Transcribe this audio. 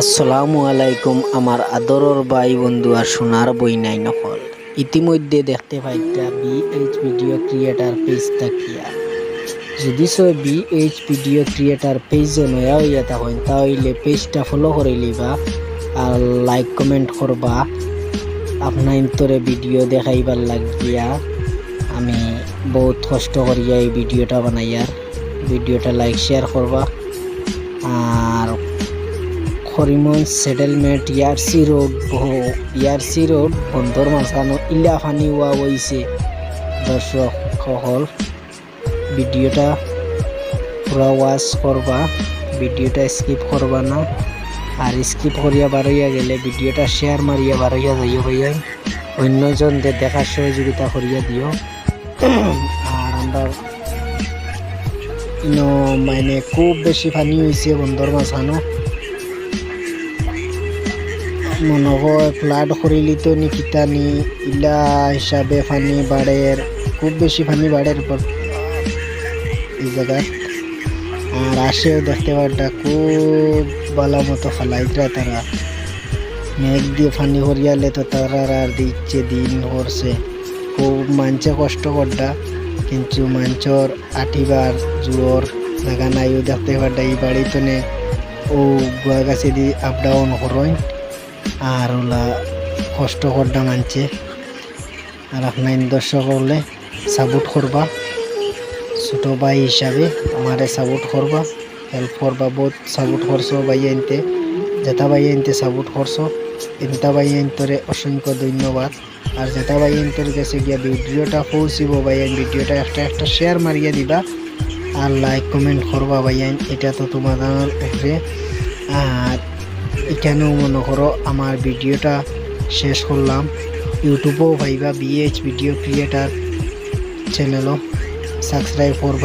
আসসালামু আলাইকুম, আমার আদরর ভাই বন্ধু আর সোনার বই নাই নকল। ইতিমধ্যে দেখতে পাইতা বিএইচ ভিডিও ক্রিয়েটার পেজ তাকিয়া যদি so BH video creator page নয়া হইয়া থাকেন তাহলে পেজটা ফলো করে লিবা আর লাইক কমেন্ট করবা। আপনার ইন্তরে ভিডিও দেখাইবার লাগিয়া আমি বহুত কষ্ট করিয়া এই ভিডিওটা বানাইয়ার। ভিডিওটা লাইক শেয়ার করবা। আর হরিমঞ্চ সেটেলমেন্ট ইয়ারসি রোড ইয়ারসি রোড বন্ধর ইলা ফানি ওয়া হইছে। দর্শক সকল ভিডিওটা পুরা ওয়াচ করবা, ভিডিওটা স্কিপ করবা না। আর স্কিপ করিয়া বারইয়া গেলে ভিডিওটা শেয়ার মারিয়া বারইয়া যাইও ভাইয়া অন্যজনদের দেখার সহযোগিতা করিয়া দিও। আর আমরা মানে খুব বেশি পানি হয়েছে বন্ধর মাঝখানো। মনে হয় ফ্লাড তো নি ইলা হিসাবে পানি বাড়ের খুব বেশি পানি বাড়ের পর এই জায়গায় আর আসেও দেখতে পারটা খুব ভালো মতো ফালাইতরা তারা মেঘ দিয়ে পানি হরিয়ালে তো তারা আর দিচ্ছে দিন করছে খুব মানছে কষ্ট করটা কিন্তু মাঞ্চর আটিবার জোর জায়গা নাইও দেখতে পারটা এই বাড়িতে নে ও গুয়া গাছে দিয়ে আপ ডাউন করইন আর ওলা কষ্ট করডা মানছে। আর আপনার দর্শক হলে সাপোর্ট করবা। ছোটো ভাই হিসাবে আমারে সাপোর্ট করবা। হেল্প করবা বহুত সাপোর্ট করছ ভাই আনতে জেতা ভাই আনতে সাপোর্ট করছ। ইন্তা ভাই আনতরে অসংখ্য ধন্যবাদ। আর জেতা ভাই আনতর কাছে গিয়া ভিডিওটা পৌঁছিব ভাই আইন। ভিডিওটা একটা একটা শেয়ার মারিয়া দিবা। আর লাইক কমেন্ট করবা ভাই আইন। এটা তো তোমাদের উপরে। আর এখানেও মনে করো আমার ভিডিওটা শেষ করলাম। ইউটিউবেও ভাইবা বিএইচ ভিডিও ক্রিয়েটার চ্যানেলও সাবস্ক্রাইব করবা।